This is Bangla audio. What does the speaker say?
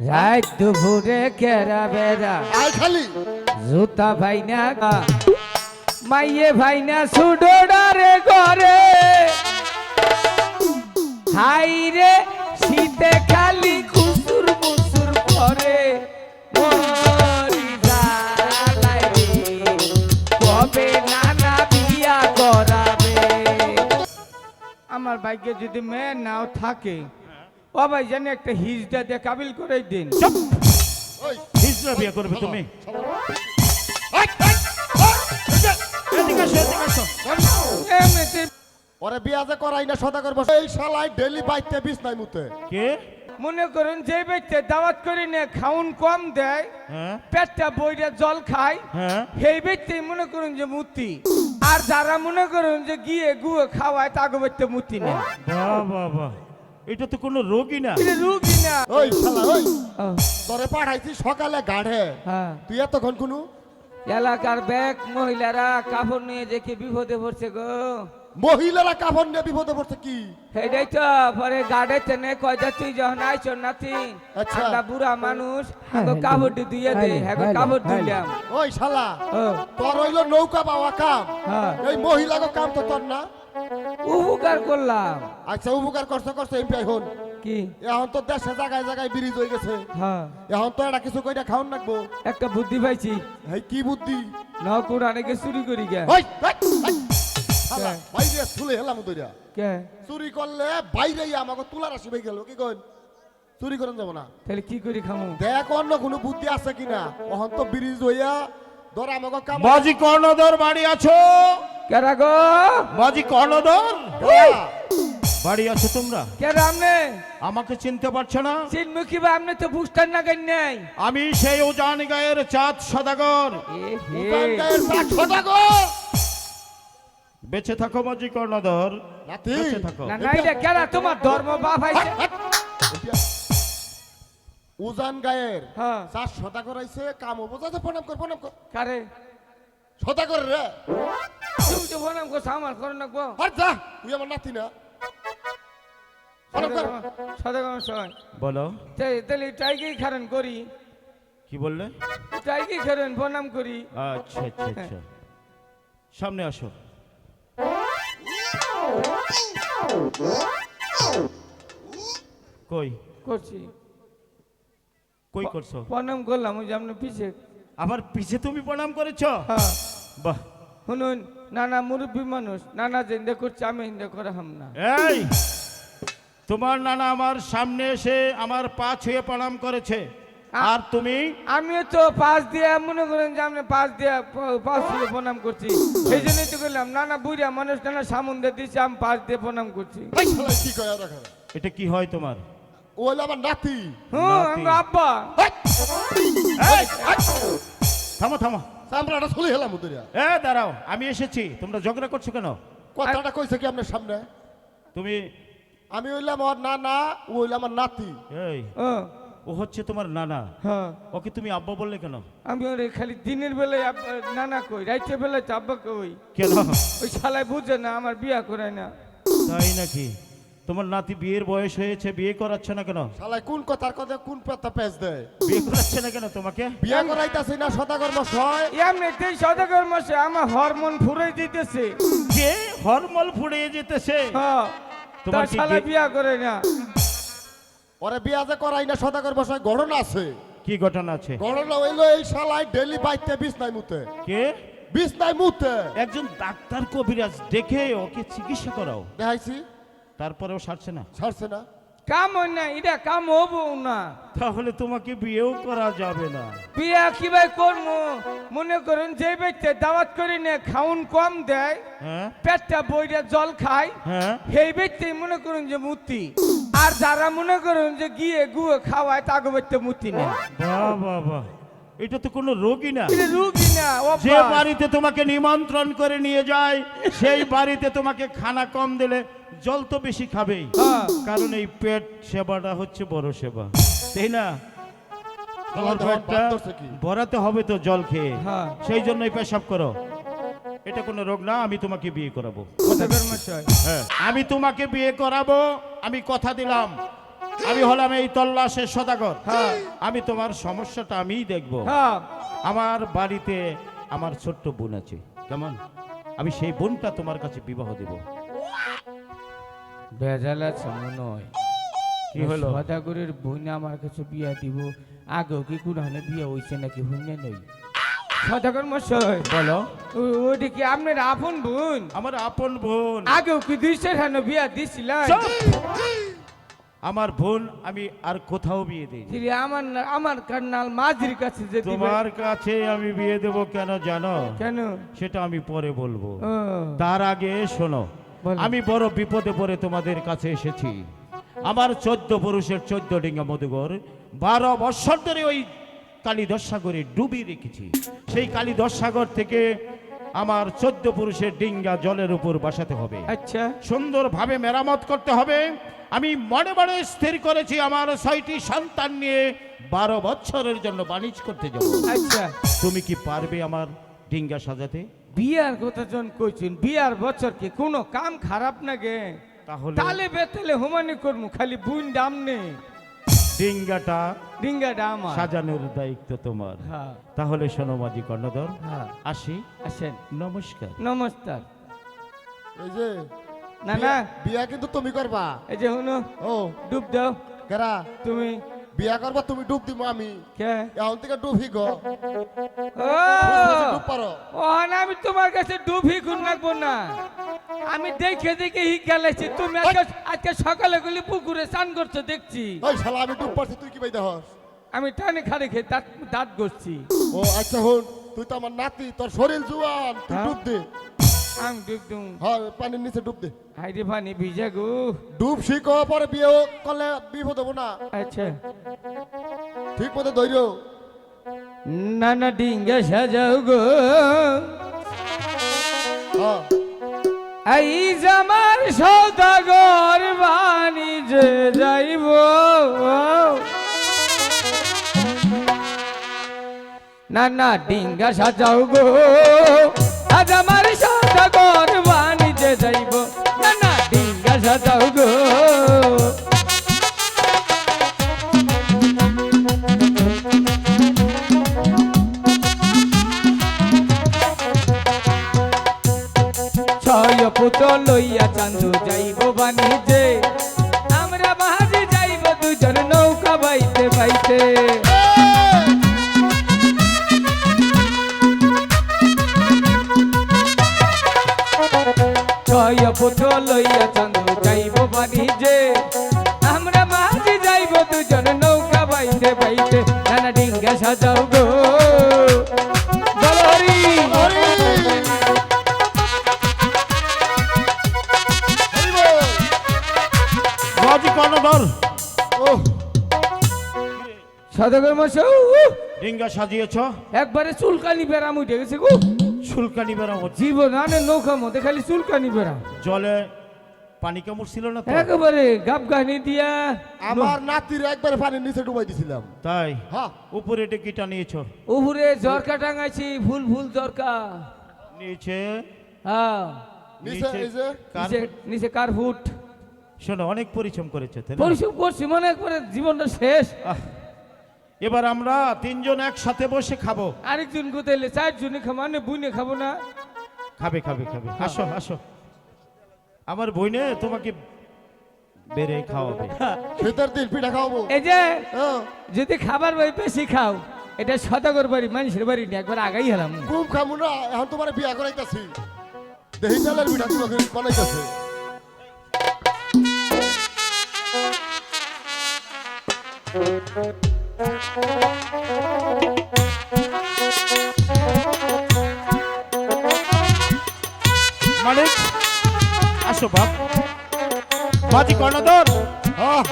রাত দুপুরে কেরা বেড়া। আয় খালি। জুতা ভাইনা গা। মাইয়ে ভাইনা সুডোডারে ঘরে। হাই রে শীতে খালি কুসুর মুসুর করে। আমার ভাগ্যে যদি মেয়ে নাও থাকে ও ভাই জানি একটা হিজড়া দিয়ে কাবিল করে দিন। ওই। হিজড়া বিয়ে করবে তুমি। ওরে বিয়া যে করাই না সদা করব। এই শালাই ডেলি বাইতে বিষ নাই মুতে। কে? মনে করুন যে ব্যক্তি দাওয়াত করে নে খাউন কম দেয় হ্যাঁ। পেটটা বইটা জল খায় হ্যাঁ। সেই ব্যক্তি মনে করুন যে মূর্তি আর যারা মনে করুন যে গিয়ে গুয়ে খাওয়ায় তাকে ব্যক্তি মূর্তি নেয় বাহ বাহ বাহ। এটা তো কোনো রোগী না। রুগী না। ওই শালা ওই। তোরে পাঠাইছি সকালে গাঢ়ে। হ্যাঁ। তুই এতক্ষণ কোনো? এলাকার ব্যাগ মহিলারা কাপড় নিয়ে যে কি বিপদে পড়ছে গো। মহিলারা কাপড় নিয়ে বিপদে পড়ছে কি? সেটাই তো পরে গাড়ে তেনে কয়টা তুই যখন আইছ নাতি আচ্ছা। বুড়া মানুষ হাগো কাপড়টি ধুয়ে দে হ্যাঁ কাপড় ধুইলাম ওই শালা তোর হইল নৌকা পাওয়া কাম। হ্যাঁ। এই মহিলাকে কাম তো তোর না। উপকার করলাম। আচ্ছা উপকার করছে করছে এমপি হন কি? এখন তো দেশে জায়গায় জায়গায় ব্রিজ হয়ে গেছে। হ্যাঁ। এখন তো এটা কিছু কইটা খাওন লাগবো। একটা বুদ্ধি পাইছি। এই কি বুদ্ধি? নকুর অনেকে চুরি করি গে। ওই? বাইরে তুলে হেলাম দইরা। কে? চুরি করলে বাইরে আমাকে তুলার আসবে গেল কি কইন? চুরি করেন যাব না। তাহলে কি করি খামু? দেখ অন্য কোনো বুদ্ধি আছে কিনা? ওহন তো ব্রিজ হইয়া বাজি কর্ণধর বাড়ি আছো? কেরা গো? বাজি কর্ণধর? হ্যাঁ। বাড়ি আছো তোমরা? আমনে? আমাকে চিনতে পারছ না? চিনমুখী বা আমনে তো বুঝতেন না কেন নাই? আমি সেই উজান গায়ের চাঁদ সদাগর। উজান গায়ের বেঁচে থাকো বাজি কর্ণধর। বেঁচে থাকো। না না এটা কেরা? তোমার ধর্ম বাপ আইছে। উজান গায়ের হ্যাঁ। চার শতা করাইছে কাম বোঝাতে প্রণাম কর প্রণাম কর। কারে? শতা করে রে। তুমি তো বনাম করছ আমার করে নাকবো আর যা তুই আমার নাতি না। প্রণাম বলো। তাহলে টাইগেই খারেন করি। কি বললে? টাইগেই খারেন প্রণাম করি। আচ্ছা আচ্ছা আচ্ছা। সামনে আসো। কই করছি। কই করছ? প্রণাম করলাম ওই যে আপনার পিছে। আবার পিছে তুমি প্রণাম করেছ? হ্যাঁ। বাহ। শুনুন নানা মুরব্বী মানুষ নানা জিন্দে করছে আমি হিন্দে করে হাম না। এই তোমার নানা আমার সামনে এসে আমার পা ছুঁয়ে প্রণাম করেছে। আর তুমি? আমিও তো পাঁচ দিয়ে মনে করেন যে আপনি পাঁচ দিয়ে পাঁচ দিয়ে প্রণাম করছি। সেই জন্যই তো বললাম নানা বুড়িয়া মানুষ নানা দিয়ে দিচ্ছে আমি পাঁচ দিয়ে প্রণাম করছি। এটা কি হয় তোমার? ও হলো আমার নাতি। হুম। আমার আব্বা। থামো থামো। চামড়াটা খুলে হেলাম উদরিয়া এ দাঁড়াও আমি এসেছি। তোমরা ঝগড়া করছ কেন? কথাটা কইছে কি আপনার সামনে? তুমি আমি হইলাম ওর না না ও হইল আমার নাতি। এই ও। ও হচ্ছে তোমার নানা? হ্যাঁ। ওকে তুমি আব্বা বললে কেন? আমি ওরে খালি দিনের বেলায় নানা কই রাইতের বেলায় আব্বা কই? কেন? ওই শালায় বুঝে না আমার বিয়া করায় না। তাই নাকি? তোমার নাতি বিয়ের বয়স হয়েছে বিয়ে করাচ্ছে না কেন? শালায় কোন কথার কথা কোন পাতা পেঁচ দেয়? বিয়ে করাচ্ছে না কেন তোমাকে? বিয়ে করাইতাছি না সদাগর মশাই? এমনিতেই সদাগর মাসে আমার হরমোন ফুরাই দিতেছে। কে? হরমোন ফুড়িয়ে যেতেছে? হ্যাঁ তোমার শালা বিয়া করে না। ওরে বিয়া যে করাই না সদাগর মশাই গড়ন আছে। কি ঘটনা আছে? গড়ন হইল এই শালায় ডেলি বাইতে বিষ নাই মুতে। কে? বিষ নাই মুতে। একজন ডাক্তার কবিরাজ দেখে ওকে চিকিৎসা করাও। দেখাইছি। তারপরেও সারছে না। ছাড়ছে না। কাম হয় না এটা কাম হব না। তাহলে তোমাকে বিয়েও করা যাবে না। বিয়া কীভাবে করব? মনে করেন যে ব্যক্তি দাওয়াত করে নে খাউন কম দেয় হ্যাঁ। পেটটা বইটা জল খায় হ্যাঁ। সেই ব্যক্তি মনে করুন যে মূর্তি। আর যারা মনে করুন যে গিয়ে গুয়ে খাওয়ায় তাকে ব্যক্তি মূর্তি নেয় বাহ বাহ বাহ। এটা তো কোনো রোগী না। যে বাড়িতে তোমাকে নিমন্ত্রণ করে নিয়ে যায় সেই বাড়িতে তোমাকে খানা কম দিলে জল তো বেশি খাবেই। হ্যাঁ। কারণ এই পেট সেবাটা হচ্ছে বড় সেবা। তাই না? তোমার পেটটা? ভরাতে হবে তো জল খেয়ে। হ্যাঁ। সেই জন্যই পেশাব করো। এটা কোনো রোগ না আমি তোমাকে বিয়ে করাবো। হ্যাঁ আমি তোমাকে বিয়ে করাবো আমি কথা দিলাম। আমি হলাম এই তল্লাশের সদাগর। হ্যাঁ। আমি তোমার সমস্যাটা আমিই দেখব। হ্যাঁ। আমার বাড়িতে আমার ছোট্ট বোন আছে। কেমন? আমি সেই বোনটা তোমার কাছে বিবাহ দেব। ভেজাল আছে মনে হয়। কি হলো? সদাগরের বোন আমার কাছে বিয়া দিব। আগেও কি কুড়ানে বিয়া হইছে নাকি হুন্যে নই। সদাগর মশাই। বলো। ও- ওটা কি আপনার আপন বোন। আমার আপন বোন। আগেও কি দুইশো খানো বিয়া দিছিলাম! আমার বোন আমি আর কোথাও বিয়ে দিই তিনি আমার আমার কান্নাল মাঝির কাছে যে তোমার কাছে আমি বিয়ে দেব কেন জানো? কেন? সেটা আমি পরে বলব। তার আগে শোনো আমি বড় বিপদে পড়ে তোমাদের কাছে এসেছি। আমার চোদ্দ পুরুষের চোদ্দ ডিঙ্গা মধুগর বারো বছর ধরে ওই কালীদশ সাগরে ডুবি রেখেছি। সেই কালীদশ সাগর থেকে আমার চোদ্দ পুরুষের ডিঙ্গা জলের উপর বসাতে হবে। আচ্ছা। সুন্দরভাবে মেরামত করতে হবে। আমি মনে মনে স্থির করেছি আমার ছয়টি সন্তান নিয়ে বারো বছরের জন্য বাণিজ্য করতে যাব। আচ্ছা। তুমি কি পারবে আমার ডিঙ্গা সাজাতে? বিয়ার কথা জন কইছেন বিয়ার বছর কি? কোনো কাম খারাপ না গে তাহলে তালে বেতালে হুমানি করমু খালি বুন দাম নে ডিঙ্গাটা ডিঙ্গাটা আমার। সাজানোর দায়িত্ব তোমার। হ্যাঁ। তাহলে শোনো মাঝি কর্ণধর হ্যাঁ। আসি। আসেন। নমস্কার। নমস্কার। এই যে না না। বিয়া- কিন্তু তুমি করবা। এই যে শুনো ও। ডুব দাও। কেরা? তুমি। বিয়া করবা তুমি ডুব দিব আমি। কে? এখন থেকে ডুব হিগ ও। ডুব পারো। ও না আমি তোমার কাছে ডুবি গুণ রাখব না। আমি দেখে দেখে হি গেলেছি তুমি আজকে আজকে সকালে গুলি পুকুরে স্নান করছ দেখছি। ওই শালা আমি ডুব পারছি তুই কি পাইতে হস আমি টানে খাড়ে খেয়ে দাঁত দাঁত করছি ও আচ্ছা হন তুই তো আমার নাতি তোর শরীর জুয়ান তুই হ্যাঁ? ডুব দে। আমি ডুব দুম হ্যাঁ পানির নিচে ডুব দে। হাইরে পানি ভিজা গো। ডুব শিখো পরে বিয়ে করলে বিপদ হব না। আচ্ছা। ঠিক মতো ধৈর্য। না না ডিঙ্গা সাজাও গো। হ্যাঁ। এই জামার সৌদাগর বাণিজ্যে যাইব। না না, ডিঙ্গা সাজাও গো। আজ আমার সৌদাগর বাণিজ্যে যাইব। না না, ডিঙ্গা সাজাও গো। বাইতে ছয় পুত লইয়া চান্দু যাইব বাণিজ্যে আমরা বাহাজে যাইব দুজন নৌকা বাইতে বাইতে। নানা ডিঙ্গা সাজাও গো। সদাগর মশাই ডিঙ্গা সাজিয়েছ? একবারে চুলকানি বেড়াম উঠে গেছে গো। শুল্কানি বেরামত জীবন আনে নৌকা মধ্যে খালি চুলকানি বেড়াম। জলে পানি কামড় ছিল না তো? একেবারে গাব গানি দিয়া। আমার নাতির একবারে পানির নিচে ডুবাই দিছিলাম। তাই? হ্যাঁ। উপরে টিকিটা নিয়েছ? উপরে জরকা টাঙাইছি ফুল ফুল জরকা নিচে? হ্যাঁ। নিচে কার- নিচে নিচে কার ফুট? শোনো অনেক পরিশ্রম করেছে? পরিশ্রম করছি মনে একবারে জীবনটা শেষ। আহ, এবার আমরা তিনজন একসাথে বসে খাব। আরেকজন কোথায় চারজনে খাব মানে বুনে খাব না? খাবে খাবে খাবে। আসো আসো। আমার বইনে তোমাকে বেড়ে খাওয়াবে। শীতের দিন পিঠা খাওয়াবো। এই যে যদি খাবার বাড়ি বেশি খাও এটা সদাগর বাড়ি মানুষের বাড়ি নিয়ে একবার আগাই হেলাম খুব খামু না এখন তোমার বিয়া করাইতাছি। দেহি চালের পিঠা তোমাকে বানাইতাছে। মানে? আসো বাপ। বাজি কর্ণধর। হ্যাঁ